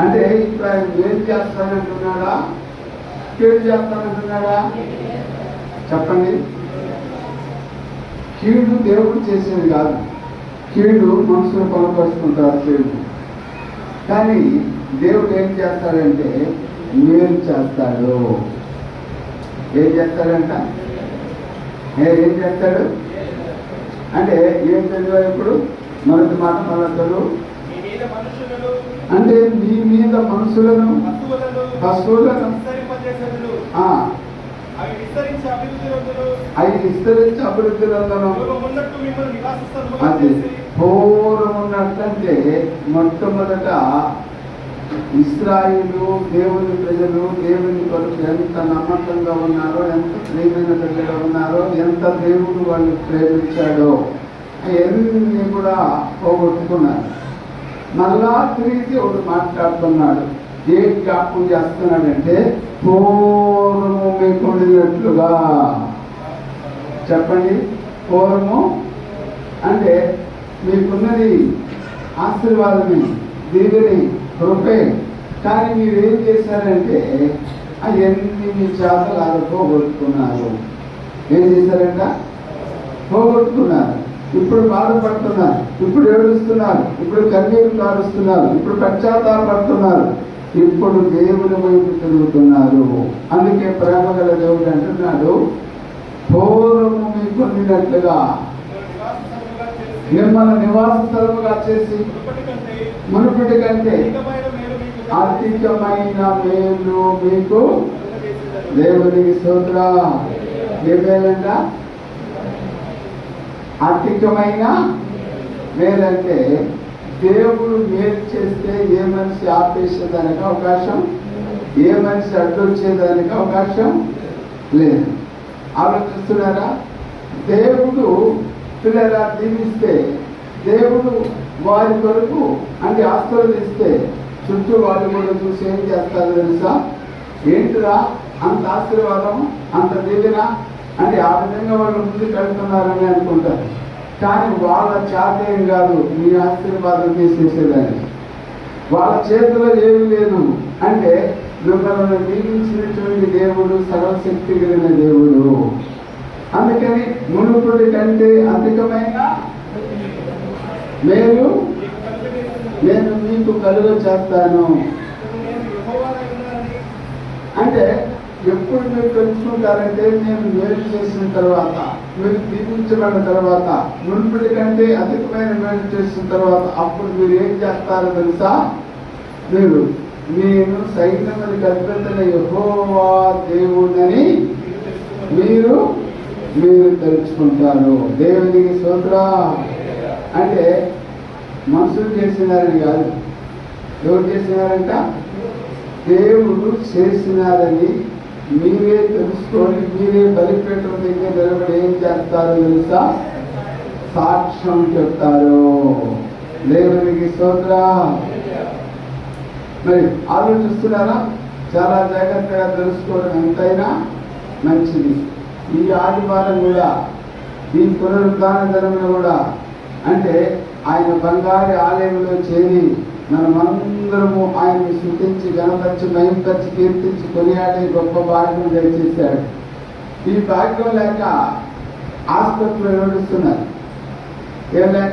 అంటే ఇప్పుడు ఆయన మేలు చేస్తానంటున్నాడా? కీడు చేస్తానంటున్నాడా? చెప్పండి. కీడు దేవుడు చేసేది కాదు. కీడు మనుషులు కొనపరుచుకుంటారు కీడు కానీ దేవుడు ఏం చేస్తాడంటే మేలు చేస్తాడు. ఏం చేస్తాడంట? ఏం చేస్తాడు? అంటే ఏం చదివా ఇప్పుడు? మొదటి మాట మళ్ళా అంటే మీ మీద మనుషులను పశువులను అవి విస్తరించి అభివృద్ధి రంగం అది పూర్వం ఉన్నట్టంటే మొట్టమొదట ఇస్రాయిలు దేవుని ప్రజలు దేవుని కొరకు ఎంత నమ్మకంగా ఉన్నారో ఎంత ప్రేమైన ప్రజలు ఉన్నారో ఎంత దేవుడు వాళ్ళు ప్రేమించాడో అవన్నీ కూడా పోగొట్టుకున్నారు. మళ్ళా తిరిగి ఒకటి మాట్లాడుతున్నాడు. ఏం జ్ఞాపకం చేస్తున్నాడంటే పూర్వము మీకు ఉండినట్లుగా చెప్పండి. పూర్వము అంటే మీకున్నది ఆశీర్వాదమే దీవిని కృపే. కానీ మీరు ఏం చేశారంటే అవన్నీ మీ చేతలు పోగొట్టుకున్నారు. ఏం చేశారంట? పోగొట్టుకున్నారు. ఇప్పుడు బాధపడుతున్నారు ఇప్పుడు ఏడుస్తున్నారు ఇప్పుడు కన్నీరు కారుస్తున్నారు ఇప్పుడు పశ్చాత్తాపడుతున్నారు ఇప్పుడు దేవుని వైపు తిరుగుతున్నారు. అందుకే ప్రేమ గల దేవుడు అంటున్నాడు పూర్వము మీకు ఉండినట్లుగా మిమ్మల్ని నివాస స్థలముగా నివాస చేసి మునుపటి కంటే అధికమైన మేలు మీకు దేవునికి సూత్ర ఏమేలంట అధికమైన మేలంటే దేవుడు మేలు చేస్తే ఏ మనిషి ఆపేసేదానికి అవకాశం? ఏ మనిషి అడ్డొచ్చేదానికి అవకాశం లేదు. ఆలోచిస్తున్నారా? దేవుడు పిల్లలా దీవిస్తే దేవుడు వారి కొరకు అంటే ఆశీర్వదిస్తే చుట్టూ వాళ్ళు కూడా చూసి ఏం చేస్తారు తెలుసా? ఏంటిరా? అంత ఆశీర్వాదం అంత దీవెన అంటే ఆ విధంగా వాళ్ళు ముందుకు వెళ్తున్నారని అనుకుంటారు. కానీ వాళ్ళ చేతేం కాదు. మీ ఆశీర్వాదం తీసేసేదాన్ని. వాళ్ళ చేతిలో ఏమీ లేదు. అంటే మిమ్మల్ని దీవించినటువంటి దేవుడు సర్వశక్తి కలిగిన దేవుడు. అందుకని మునుపుడి కంటే అధికమైన మేలు నేను మీకు కలుగ చేస్తాను అంటే ఎప్పుడు మీరు తెలుసుకుంటారంటే నేను మేలు చేసిన తర్వాత మీరు దీపించబడిన తర్వాత మునుపటి కంటే అధికమైన మేలు చేసిన తర్వాత అప్పుడు మీరు ఏం చేస్తారో తెలుసా? మీరు నేను సైన్యములకు అధిపతుల యహోవా దేవుడని మీరు మీరు తెలుసుకుంటారు. దేవునికి సోదర అంటే మనుషులు చేసినారని కాదు. ఎవరు చేసినారంట? దేవుడు చేసినారని మీరే తెలుసుకొని మీరే బలిపీఠం దగ్గర నిలబడి ఏం చేస్తారో తెలుసా? సాక్ష్యం చెప్తారు. దేవునికి స్తోత్ర. మరి ఆలోచిస్తున్నారా? చాలా జాగ్రత్తగా తెలుసుకోవడం ఎంతైనా మంచిది. ఈ ఆదివారం కూడా ఈ పునరుద్ధాన దినమున కూడా అంటే ఆయన బంగారు ఆలయంలో చేరి మనమందరము ఆయన్ని శృతించి గణపరిచి మయంపరిచి కీర్తించి కొనియాడే గొప్ప భాగ్యం దయచేశాడు. ఈ భాగ్యం లేక ఆసుపత్రిలో ఏడుస్తున్నారు ఏం లేక